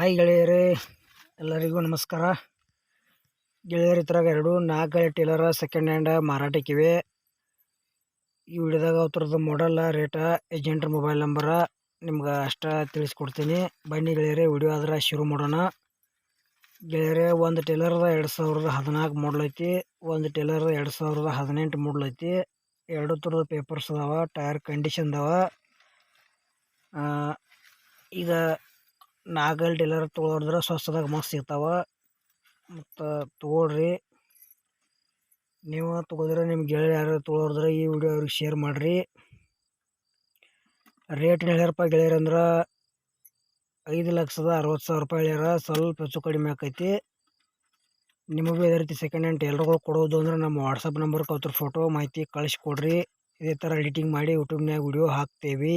Hi ಗೆಳೆಯರೇ, ಎಲ್ಲರಿಗೂ ನಮಸ್ಕಾರ. ಗೆಳೆಯರ ಇದ್ರಾಗ ಎರಡು, ನಾಲ್ಕು ಟೇಲರ ಸೆಕೆಂಡ್ ಹ್ಯಾಂಡ್ ಮಾರಾಟಕ್ಕಿವೆ ಈ ವಿಡಿಯೋದಾಗ ಅವ್ರದ್ದು ಮಾಡಲ್ಲ ರೇಟ ಏಜೆಂಟ್ರ ಮೊಬೈಲ್ ನಂಬರ ನಿಮ್ಗೆ ಅಷ್ಟ ತಿಳಿಸ್ಕೊಡ್ತೀನಿ. ಬನ್ನಿ ಗೆಳೆಯರೇ, ವಿಡಿಯೋ ಆದ್ರೆ ಶುರು ಮಾಡೋಣ. ಗೆಳೆಯರೇ, ಒಂದು ಟೇಲರ್ದ ಎರಡು ಸಾವಿರದ ಹದಿನಾಲ್ಕು ಮಾಡಲ್ ಐತಿ. ಒಂದು ಟೇಲರ್ದ ಎರಡು ಸಾವಿರದ ಹದಿನೆಂಟು ಮಾಡಲ್ ಐತಿ. ಎರಡು ಥರದ ಪೇಪರ್ಸ್ ಅದಾವ ಟೈರ್ ಕಂಡೀಷನ್ ಅದಾವ. ಈಗ ನಾಗಲ್ ಡೀಲರ್ ತೊಗೊಳೋದ್ರ ಸ್ವಸ್ಥದಾಗ ಮಸ್ತ್ ಸಿಗ್ತಾವ ಮತ್ತು ತೊಗೊಳ್ರಿ. ನೀವು ತೊಗೊಳಿದ್ರೆ ನಿಮ್ಮ ಗೆಳೆಯರು ಯಾರು ತೊಗೊಳೋದ್ರ ಈ ವಿಡಿಯೋ ಅವ್ರಿಗೆ ಶೇರ್ ಮಾಡಿರಿ. ರೇಟ್ ಹೇಳ್ಯಾರಪ್ಪ ಗೆಳೆಯರು ಅಂದ್ರೆ ಐದು ಲಕ್ಷದ ಅರವತ್ತು ಸಾವಿರ ರೂಪಾಯಿ ಹೇಳ್ಯಾರ. ಸ್ವಲ್ಪ ಹೆಚ್ಚು ಕಡಿಮೆ ಆಕೈತಿ. ನಿಮಗೂ ಇದೇ ರೀತಿ ಸೆಕೆಂಡ್ ಹ್ಯಾಂಡ್ ಟೇಲರ್ಗಳು ಕೊಡೋದು ಅಂದ್ರೆ ನಮ್ಮ ವಾಟ್ಸಪ್ ನಂಬರ್ ಅವ್ರ ಫೋಟೋ ಮಾಹಿತಿ ಕಳಿಸ್ಕೊಡ್ರಿ ಇದೇ ಥರ ಎಡಿಟಿಂಗ್ ಮಾಡಿ ಯೂಟ್ಯೂಬ್ನಾಗ ವಿಡಿಯೋ ಹಾಕ್ತೇವೆ.